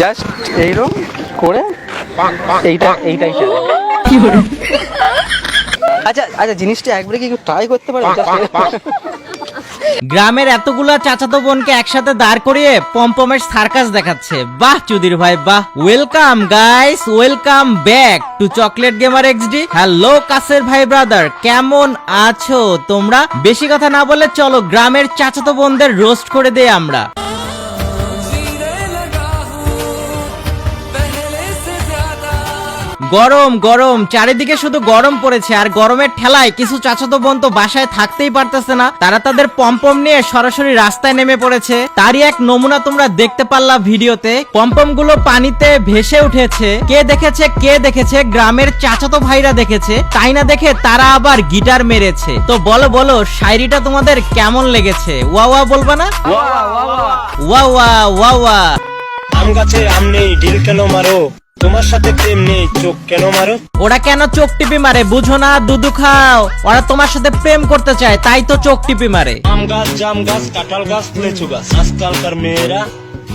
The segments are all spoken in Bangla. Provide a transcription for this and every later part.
জাস্ট এইরকম করে এইটা এইটাই চালাই আচ্ছা আচ্ছা জিনিসটা একবারে কি ট্রাই করতে পারো? গ্রামের এতগুলা চাচাতো বোনকে একসাথে দাঁড় করিয়ে পমপমের সার্কাস দেখাচ্ছে। বাহ চুদির ভাই বাহ। Welcome guys welcome back to chocolate gamer XD hello কাসের ভাই ব্রাদার কেমন আছো তোমরা? বেশি কথা না বলে চলো গ্রামের চাচাতো বোনদের রোস্ট করে দেই আমরা। গরম গরম। চারিদিকে শুধু গরম পড়েছে আর গরমের ঠেলায় কিছু চাচাতো বোন তো বাসায় থাকতেই পারতেছে না। তারা তাদের পম্পম নিয়ে সরাসরি রাস্তায় নেমে পড়েছে। তারই এক নমুনা তোমরা দেখতে পারলা ভিডিওতে। পম্পমগুলো পানিতে ভেসে উঠেছে। কে দেখেছে কে দেখেছে? গ্রামের চাচাতো ভাইরা দেখেছে। তাই না দেখে তারা আবার গিটার মেরেছে। তো বলো বলো শায়রিটা তোমাদের কেমন লেগেছে? ওয়া ওয়া বলবা না? ওয়া ওয়া ওয়া ওয়া আম গাছে আম নেই ঢিল কেন মারো? তোমার সাথে প্রেম নেই চোখ কেন মারো? ওরা কেন চোখ টিপি মারে? বুঝো না দুধু খাও। ওরা তোমার সাথে প্রেম করতে চায় তাই তো চোখ টিপি মারে। আম গাছ জাম গাছ কাঁঠাল গাছ লেচু গাছ। আজকালকার মেয়েরা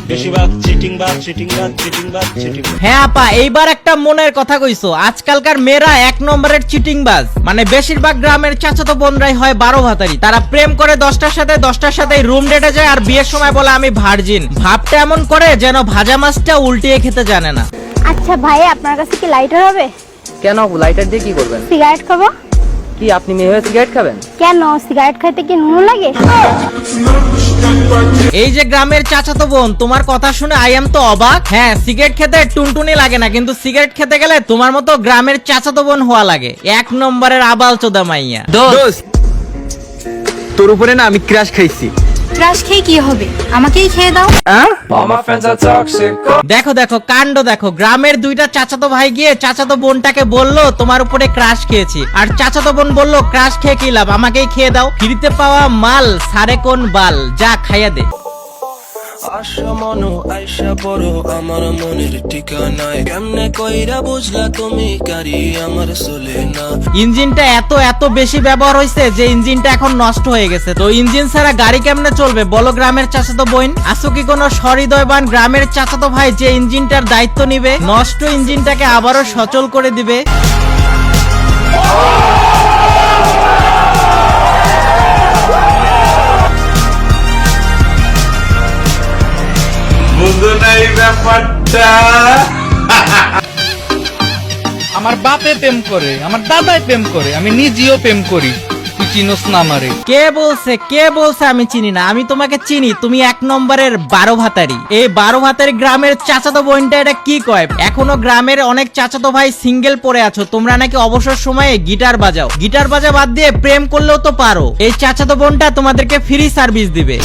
বেশিরভাগ চিটিং বাজ চিটিং বাজ চিটিং বাজ চিটিং হ্যাঁ আপা এইবার একটা মনের কথা কইছো। আজকালকার মেয়েরা এক নম্বরের চিটিং বাজ। মানে বেশিরভাগ গ্রামের চাচাতো বোনরাই হয় বারো ভাতারি। তারা প্রেম করে দশটার সাথে দশটার সাথে রুম ডেটে যায় আর বিয়ের সময় বলে আমি ভার্জিন ভাবটা এমন করে যেন ভাজা মাছটা উল্টিয়ে খেতে জানে না। আচ্ছা ভাই আপনার কাছে কি লাইটার হবে? কেন লাইটার দিয়ে কি করবেন? সিগারেট খাব। কি আপনি মেয়ে হয়ে সিগারেট খাবেন? কেন? সিগারেট খাইতে কি নুন লাগে? এই যে গ্রামের চাচাতো বোন তোমার কথা শুনে আই এম তো অবাক। হ্যাঁ সিগারেট খেতে টুনটুনি লাগে না কিন্তু সিগারেট খেতে গেলে তোমার মতো গ্রামের চাচাতো বোন হওয়া লাগে। এক নম্বরের আবাল চোদা মাইয়া। দোস্ত। তোর উপরে না আমি ক্রাশ খাইছি। ক্রাশ খেয়ে কি হবে? আমাকেই খেয়ে দাও। দেখো দেখো কাণ্ড দেখো। গ্রামের দুইটা চাচাতো ভাই গিয়ে চাচাতো বোনটাকে বলল তোমার উপরে ক্রাশ খেয়েছি। আর চাচাতো বোন বলল ক্রাশ খেয়ে কি লাভ? আমাকেই খেয়ে দাও। ফিরিতে পাওয়া মাল সারে কোন বাল? যা খাইয়া দে। ইঞ্জিনটা এত এত বেশি ব্যবহার হয়েছে যে ইঞ্জিনটা এখন নষ্ট হয়ে গেছে। তো ইঞ্জিন ছাড়া গাড়ি কেমনে চলবে? বলো গ্রামের চাচাতো বোন। আসো কি কোনো সহৃদয়বান গ্রামের চাচাতো ভাই যে ইঞ্জিনটার দায়িত্ব নিবে? নষ্ট ইঞ্জিনটাকে আবারও সচল করে দিবে? আমার বাপে প্রেম করে আমার দাদাই প্রেম করে আমি নিজেও প্রেম করি। তুই চিনোস না আমারে। কে বলছে কে বলছে আমি চিনি না? আমি তোমাকে চিনি তুমি এক নম্বরের বারো ভাতারি। এই বারো ভাতারি গ্রামের চাচাতো বোনটা এটা কি কয়? এখনও গ্রামের অনেক চাচাতো ভাই সিঙ্গেল পড়ে আছো তোমরা নাকি অবসর সময়ে গিটার বাজাও? গিটার বাজা বাদ দিয়ে প্রেম করলেও তো পারো। এই চাচাতো বোনটা তোমাদেরকে ফ্রি সার্ভিস দিবে।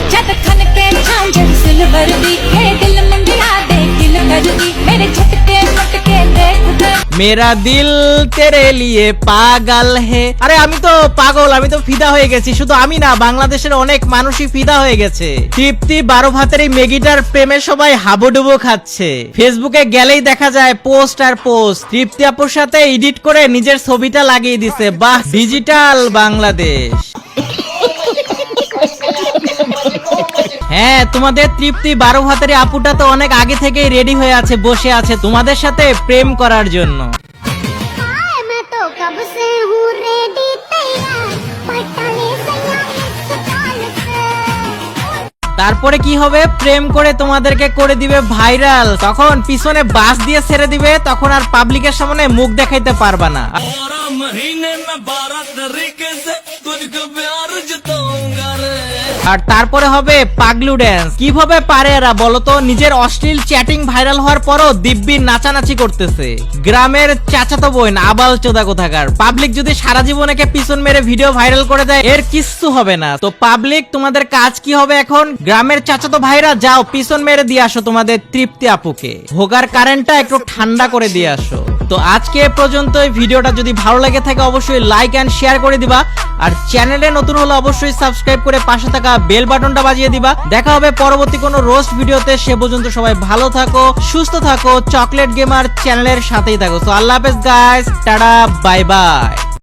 छत खन के झांझर सिल्वर दी है दिल मंगला दे दिल कर दी मेरे झटके मटके देख दे মেরা দিল তেরে লিয়ে পাগল হে আরে আমি তো পাগল আমি তো ফিদা হয়ে গেছি শুধু আমি না বাংলাদেশের অনেক মানুষই ফিদা হয়ে গেছে তৃপ্তি বারো ভাতের এই মেগিটার প্রেমে সবাই হাবুডুবু খাচ্ছে ফেসবুকে গেলেই দেখা যায় পোস্ট আর পোস্ট তৃপ্তি আপুর সাথে এডিট করে নিজের ছবিটা লাগিয়ে দিছে বাহ ডিজিটাল বাংলাদেশ হ্যাঁ তোমাদের তৃপ্তি বারো ভাতের আপুটা তো অনেক আগে থেকেই রেডি হয়ে আছে, বসে আছে তোমাদের সাথে প্রেম করার জন্য। তারপরে কি হবে? প্রেম করে তোমাদেরকে করে দিবে ভাইরাল তখন পিছনে বাস দিয়ে ছেড়ে দিবে, তখন আর পাবলিকের সামনে মুখ দেখাইতে পারবা না। আর তারপরে হবে পাগলু ড্যান্স কীভাবে পারে এরা বলতো? নিজের অশ্লীল চ্যাটিং ভাইরাল হওয়ার পরও দিব্যি নাচানাচি করতেছে। গ্রামের চাচাতো বোন আবাল চোদা কোথাকার? পাবলিক যদি সারা জীবনেকে পিছন মেরে ভিডিও ভাইরাল করে দেয়, এর কিচ্ছু হবে না। তো পাবলিক তোমাদের কাজ কি হবে এখন? গ্রামের চাচাতো ভাইরা, যাও পিছন মেরে দিয়ে আসো তোমাদের তৃপ্তি আপুকে। ভোগার কারেন্টটা একটু ঠান্ডা করে দিয়ে আসো। তো আজকে পর্যন্ত এই ভিডিওটা যদি ভালো লাগে থাকে, অবশ্যই লাইক এন্ড শেয়ার করে দিবা। আর চ্যানেলে নতুন হলে অবশ্যই সাবস্ক্রাইব করে পাশে থাকা বেল বাটনটা বাজিয়ে দিবা। দেখা হবে পরবর্তী কোনো রোস্ট ভিডিওতে সে পর্যন্ত সবাই ভালো থাকো, সুস্থ থাকো চকলেট গেমার চ্যানেলের সাথেই থাকো। তো আল্লাহ হাফেজ গাইস টাটা বাই বাই